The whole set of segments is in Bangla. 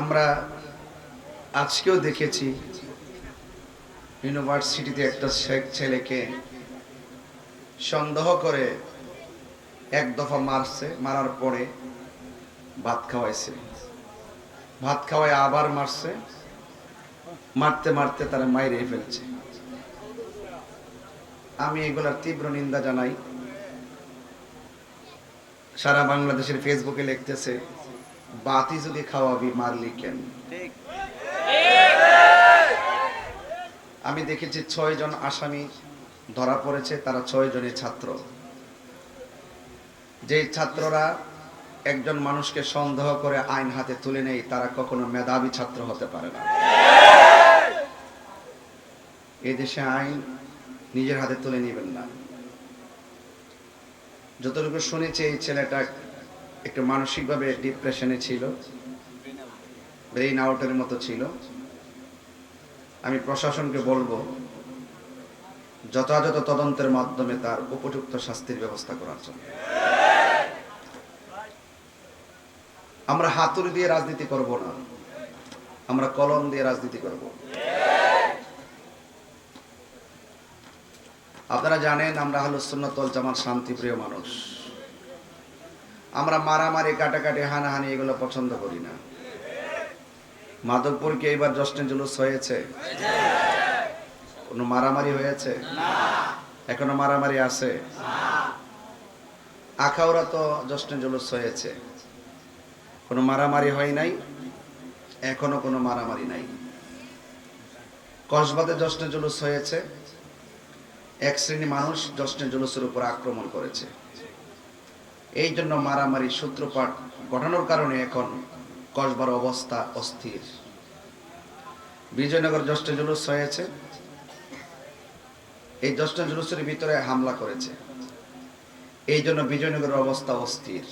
আমরা আজকেও দেখেছি ইউনিভার্সিটিতে একটা শেখ ছেলেকে সন্দেহ করে এক দফা মারছে, মারার পরে ভাত খাওয়াইছে। ভাত খাওয়াই আবার মারছে, মারতে মারতে তারা মাইরে ফেলছে। আমি এগুলার তীব্র নিন্দা জানাই। সারা বাংলাদেশের ফেসবুকে লিখতেছে বাতি যদি খাওয়াবি মারলি কেন? আমি দেখেছি ছয় জন আসামি ধরা পড়েছে তারা ছয় জনের ছাত্র। যে ছাত্ররা একজন মানুষকে সন্দেহ করে আইন হাতে তুলে নেই তারা কখনো মেধাবী ছাত্র হতে পারে না। এই দেশে আইন নিজের হাতে তুলে নেবেন না। যতটুকু শুনেছি এই ছেলেটা একটু মানসিকভাবে ডিপ্রেশনে ছিল ব্রেইন আউটের মতো ছিল। আমি প্রশাসনকে বলব, যথাযথ তদন্তের মাধ্যমে তার উপযুক্ত শাস্তির ব্যবস্থা করার জন্য। আমরা হাতুড়ি দিয়ে রাজনীতি করব না, আমরা কলম দিয়ে রাজনীতি করব। আপনারা জানেন, আমরা হলো সুন্নতল জামাত শান্তিপ্রিয় মানুষ। আমরা মারামারি, কাটাকাটি, হানাহানি এগুলো পছন্দ করি না। মাধবপুর কি এইবার জশ্নে জুলুস হয়েছে? কোনো মারামারি হয়েছে? এখনও মারামারি আছে? আখাউরা তো জশ্নে জুলুস হয়েছে। কোনো মারামারি হয় নাই? এখনও কোনো মারামারি নাই। কসবাতে জশ্নে জুলুস হয়েছে? এক শ্রেণি মানুষ জশ্নে জুলুসের উপর আক্রমণ করেছে। এই জন্য মারামারি সূত্রপাত ঘটানোর কারণে এখন কসবার অবস্থা অস্থির। বিজয়নগর জশ্নে জুলুস হয়েছে। এই জশ্নে জুলুসের ভিতরে হামলা করেছে। এই জন্য বিজয়নগরের অবস্থা অস্থির।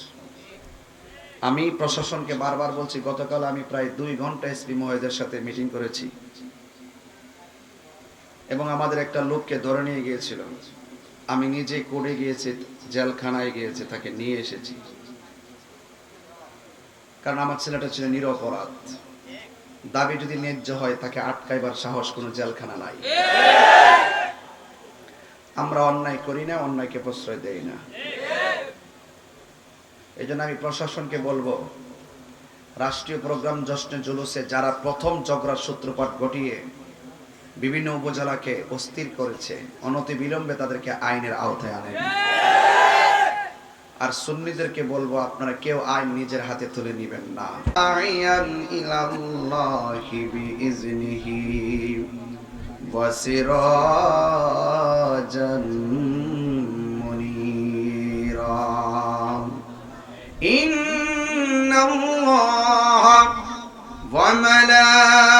আমি প্রশাসনকে বারবার বলছি, গতকাল আমি প্রায় দুই ঘণ্টা এসপি মহোদয়ের সাথে মিটিং করেছি। এবং আমাদের একটা লোককে ধরে নিয়ে গিয়েছিল। আমি নিজে কোর্টে গিয়েছি, জেলখানায় গিয়েছি, তাকে নিয়ে এসেছি। কারণ আমার ছেলেটা ছিল নিরপরাধ। দাবি যদি ন্যায্য হয়, তাকে আটকাইবার সাহস কোনো জেলখানা নাই। আমরা অন্যায় করি না, অন্যায়কে প্রশ্রয় দেই না। এই জন্য আমি প্রশাসনকে বলব, রাষ্ট্রীয় প্রোগ্রাম জশ্নে জুলুসে যারা প্রথম ঝগড়ার সূত্রপাত ঘটিয়ে বিভিন্ন উপজেলাকে অস্থির করেছে। অনতি বিলম্বে তাদেরকে আইনের আওতায় আনেন। আর সুন্নিদেরকে বলব, আপনারা কেউ আইন নিজের হাতে তুলে নেবেন না। ইন্নাল্লাহ ওয়া মালা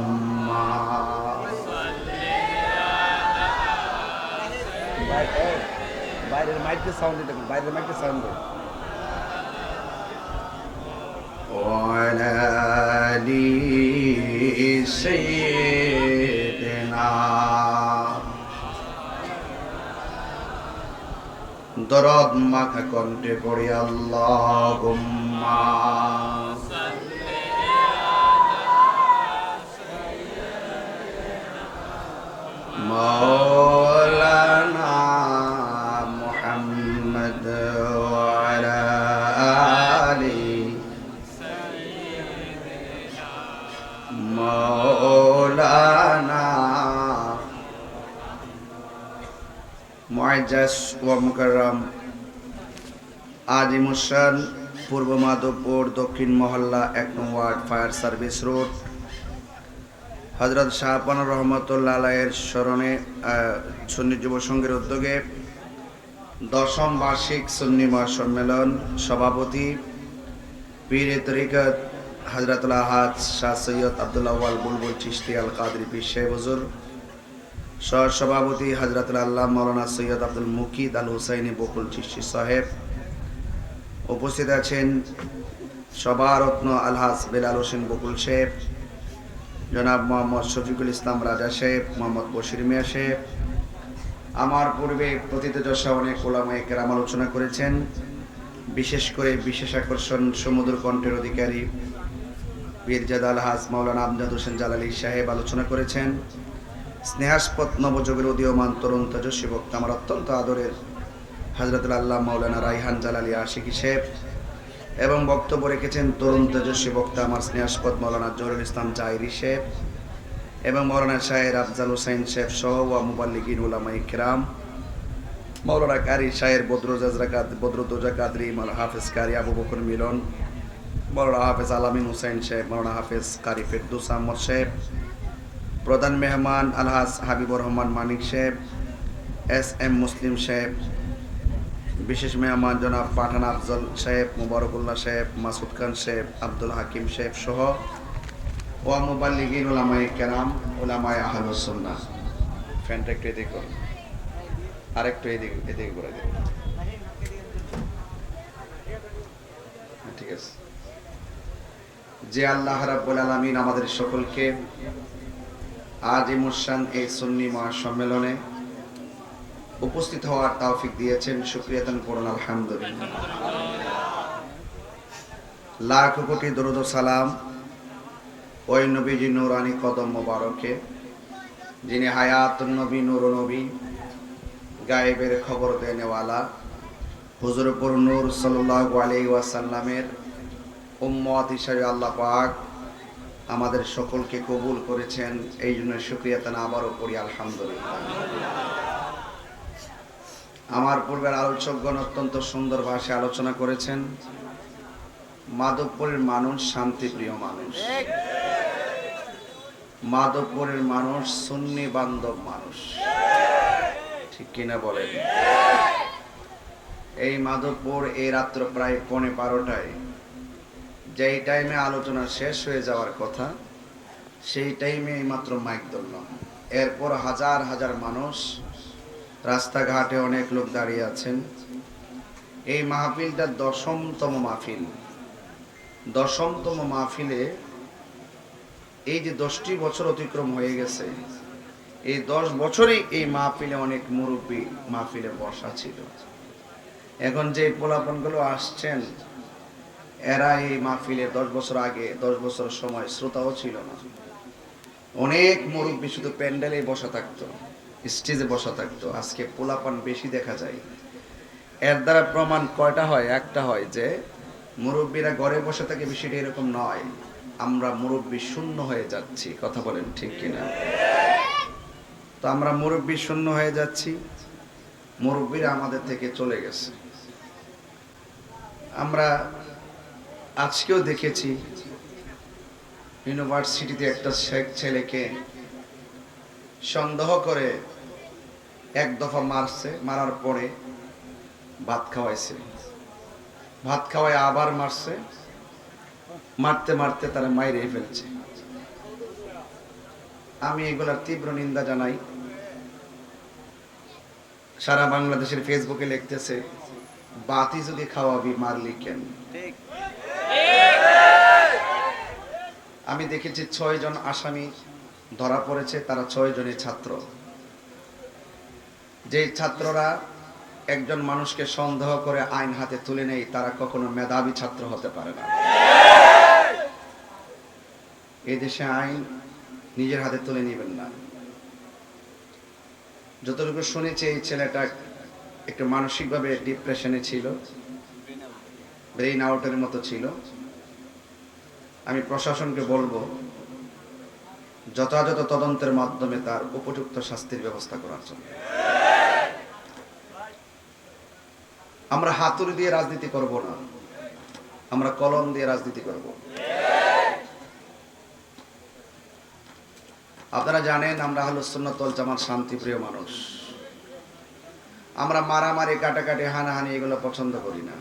বাইরের মাইকে সাউন্ড দিতে বাইরের মাইকে সাউন্ড দেয় وعلى آل سيدنا দরদ মাখা কণ্ঠে পড়ি আল্লাহুম্মা مولانا মুআজ্জাজ ওয়া মুকাররম আজিমুসান পূর্ব মাধবপুর, দক্ষিণ মহল্লা, এক নং ওয়ার্ড ফায়ার সার্ভিস রোড। হজরত শাহপানুর রহমতুল্লাহ আলাইয়ের স্মরণে সুন্নি যুব সংঘের উদ্যোগে দশম বার্ষিক সুন্নি মহাসম্মেলন সভাপতি পীর তরিকত হজরতুল আহাদ শাহ সৈয়দ আবদুল্লাহ বুলবুল চিশতি আল কাদরি পীর সাহেব সহ সভাপতি হজরতুল আল্লাহ মৌলানা সৈয়দ আব্দুল মুকিদ আল হুসাইনি বকুল চিশতি সাহেব উপস্থিত আছেন সভারত্ন আলহাজ বেলাল হোসেন বকুল সাহেব, জনাব মোহাম্মদ শফিকুল ইসলাম রাজা সাহেব, মোহাম্মদ বশির মিয়া সাহেব। আমার পূর্বে প্রতিতেজসা অনেক ওলামায় কেরাম আলোচনা করেছেন। বিশেষ করে বিশেষ আকর্ষণ সমুদ্র কণ্ঠের অধিকারী বীরজাদ আলহাজ মাওলানা আমজাদ হোসেন জালালি সাহেব আলোচনা করেছেন। স্নেহাস্পদ নবযুগের উদীয়মান তরুণ তেজস্বী বক্তা আমার অত্যন্ত আদরের। হজরতুল আল্লাহ মাওলানা রাইহান জালালি আশিকি সাহেব এবং বক্তব্য রেখেছেন তরুণ তেজস্বী বক্তা আমার স্নেহাস্পদ মৌলানা জহুরুল ইসলাম জাইরি সাহেব এবং মৌলানা শাহের আফজাল হোসেন শেফ সহ ওয়া মুবাল্লিগিন উলামাই কিরাম মৌলানা কারি শাহের বদরুজাজরা বদরুদ্দোজা কাদরি মৌলানা হাফেজ কারি আবু বকর মিলন মৌলানা হাফেজ আলামিন হুসাইন শেখ মৌলানা হাফেজ কারি ফেরদুস আহমদ শেখ প্রধান মেহমান আলহাজ হাবিবুর রহমান মানিক শেখ এস এম মুসলিম শেখ বিশেষ মেহমান জনাব পাঠান আফজল সাহেব, মুবারকুল্লাহ সাহেব, মাসুদ খান সাহেব, আব্দুল হাকিম সাহেব সহ ওয়া মুবাল্লিগিন ওলামায়ে কেরাম ওলামায়ে আহলুস সুন্নাহ। ফ্যানটা একটু এদিকে করুন আরেকটু এদিকে এদিকে করে দিন ঠিক আছে। যে আল্লাহ রাব্বুল আলামিন আমাদের সকলকে আজ এই মুসান এই সুন্নি মহাসম্মেলনে উপস্থিত হওয়ার তৌফিক দিয়েছেন। শুকরিয়াতান পড়ুন আলহামদুলিল্লাহ। লাখ কোটি দরুদ সালাম ওই নবীজি নুরানি কদম মোবারকে, যিনি হায়াত নবী, নুর নবী, গায়েবের খবর দেনেওয়ালা, হুজুরপুর নূর সাল্লাল্লাহু আলাইহি ওয়াসাল্লামের উম্মত হিসাবে আল্লাহ পাক আমাদের সকলকে কবুল করেছেন। এই জন্য শুক্রিয়া তানা আবারও পড়ি, আলহামদুলিল্লাহ। আমার পূর্বের আলোচকগণ অত্যন্ত সুন্দর ভাষায় আলোচনা করেছেন, মাধবপুরের মানুষ শান্তিপ্রিয় মানুষ। মাধবপুরের মানুষ সুন্নি বান্ধব মানুষ। ঠিক কিনা বলেন? এই মাধবপুর এই রাত্র প্রায় পৌনে বারোটায় যেই টাইমে আলোচনা শেষ হয়ে যাওয়ার কথা, সেই টাইমে মাত্র মাইক ধরলাম এরপর হাজার হাজার মানুষ রাস্তাঘাটে অনেক লোক দাঁড়িয়ে আছেন। এই মাহফিলটা দশমতম মাহফিল। দশমতম মাহফিলে এই যে দশটি বছর অতিক্রম হয়ে গেছে, এই দশ বছরই এই মাহফিলে অনেক মুরব্বী মাহফিলে বসা ছিল। এখন যে পোলাপনগুলো আসছেন এরা এই মাহফিলে দশ বছর আগে, দশ বছর সময় শ্রোতাও ছিল না। অনেক মুরব্বী শুধু প্যান্ডেলে বসা থাকতো, স্টেজে বসা থাকতো। আজকে পোলাপান বেশি দেখা যায়। এর দ্বারা প্রমাণ কয়টা হয়? একটা হয় যে, মুরব্বীরা ঘরে বসে থাকে বিষয়টা এরকম নয়। আমরা মুরব্বী শূন্য হয়ে যাচ্ছি। কথা বলেন ঠিক কিনা? তো আমরা মুরব্বী শূন্য হয়ে যাচ্ছি। মুরব্বীরা আমাদের থেকে চলে গেছে। আমরা আজকেও দেখেছি ইউনিভার্সিটিতে একটা ছেলেকে সন্দেহ করে এক দফা মারছে, মারার পরে ভাত খাওয়াইছে। ভাত খাওয়াই আবার মারছে, মারতে মারতে তারা মাইরে ফেলছে। আমি এগুলার তীব্র নিন্দা জানাই। সারা বাংলাদেশের ফেসবুকে লিখতেছে, বাতি যদি খাওয়াবি, মারলি কেন? আমি দেখেছি ছয় জন আসামি ধরা পড়েছে, তারা ছয় জনের ছাত্র। যে ছাত্ররা একজন মানুষকে সন্দেহ করে আইন হাতে তুলে নেই তারা কখনো মেধাবী ছাত্র হতে পারে না। এই দেশে আইন নিজের হাতে তুলে নেবেন না। যতটুকু শুনেছি, এই ছেলেটা একটু মানসিকভাবে ডিপ্রেশনে ছিল ব্রেইন আউটের মতো ছিল। আমি প্রশাসনকে বলব, যথাযথ তদন্তের মাধ্যমে তার উপযুক্ত শাস্তির ব্যবস্থা করার জন্য। আমরা হাতুড়ি দিয়ে রাজনীতি করব না। আমরা কলম দিয়ে রাজনীতি করব। আপনারা জানেন, আমরা হলো সুন্নতল জামাত শান্তিপ্রিয় মানুষ। আমরা মারামারি, কাটাকাটি, হানাহানি এগুলো পছন্দ করি না।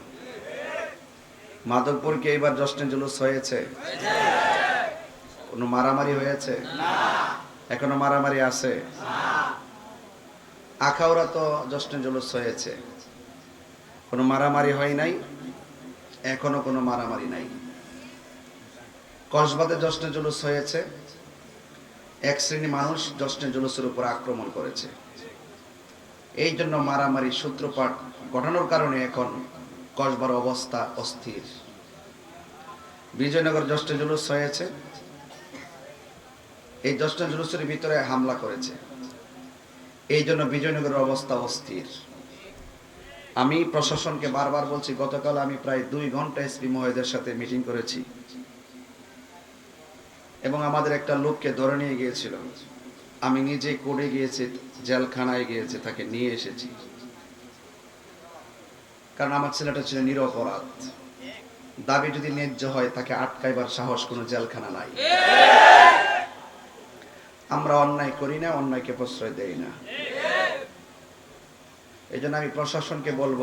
মাধবপুরকে এবার জশ্নে জুলুস হয়েছে। কোনো মারামারি হয়েছে? এখনও মারামারি আছে? আখাউড়া তো জশ্নে জুলুস হয়েছে। কোনো মারামারি হয় নাই? এখনও কোনো মারামারি নাই। কসবাতে জশ্নে জুলুস হয়েছে। এক শ্রেণি মানুষ জশ্নে জুলুসের উপর আক্রমণ করেছে। এই জন্য মারামারি সূত্রপাত ঘটানোর কারণে এখন কসবার অবস্থা অস্থির। বিজয়নগর জশ্নে জুলুস হয়েছে। এই জশ্নে জুলুসের ভিতরে হামলা করেছে। এই জন্য বিজয়নগরের অবস্থা অস্থির। আমি প্রশাসনকে বারবার বলছি, গতকাল আমি প্রায় দুই ঘণ্টা এসপি মহেদের সাথে মিটিং করেছি। এবং আমাদের একটা লোককে ধরে নিয়ে গিয়েছিল। আমি নিজে কোর্টে গিয়েছি, জেলখানায় গিয়েছে, তাকে নিয়ে এসেছি। কারণ আমার ছেলেটা ছিল নিরপরাধ। দাবি যদি ন্যায্য হয়, তাকে আটকাইবার সাহস কোনো জেলখানা নাই। আমরা অন্যায় করি না, অন্যায়কে প্রশ্রয় দেই না। এই জন্য আমি প্রশাসনকে বলব,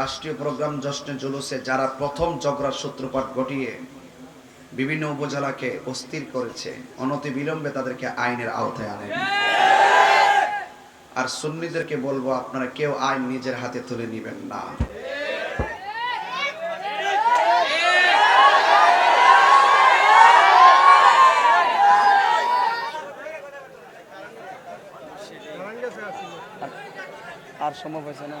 রাষ্ট্রীয় প্রোগ্রাম জশ্নে জুলুসে যারা প্রথম ঝগড়ার সূত্রপাত ঘটিয়ে বিভিন্ন উপজেলাকে অস্থির করেছে অনতি বিলম্বে তাদেরকে আইনের আওতায় আনেন। আর সুন্নিদেরকে বলব, আপনারা কেউ আইন নিজের হাতে তুলে নেবেন না। আর সম্ভব হয়েছে না?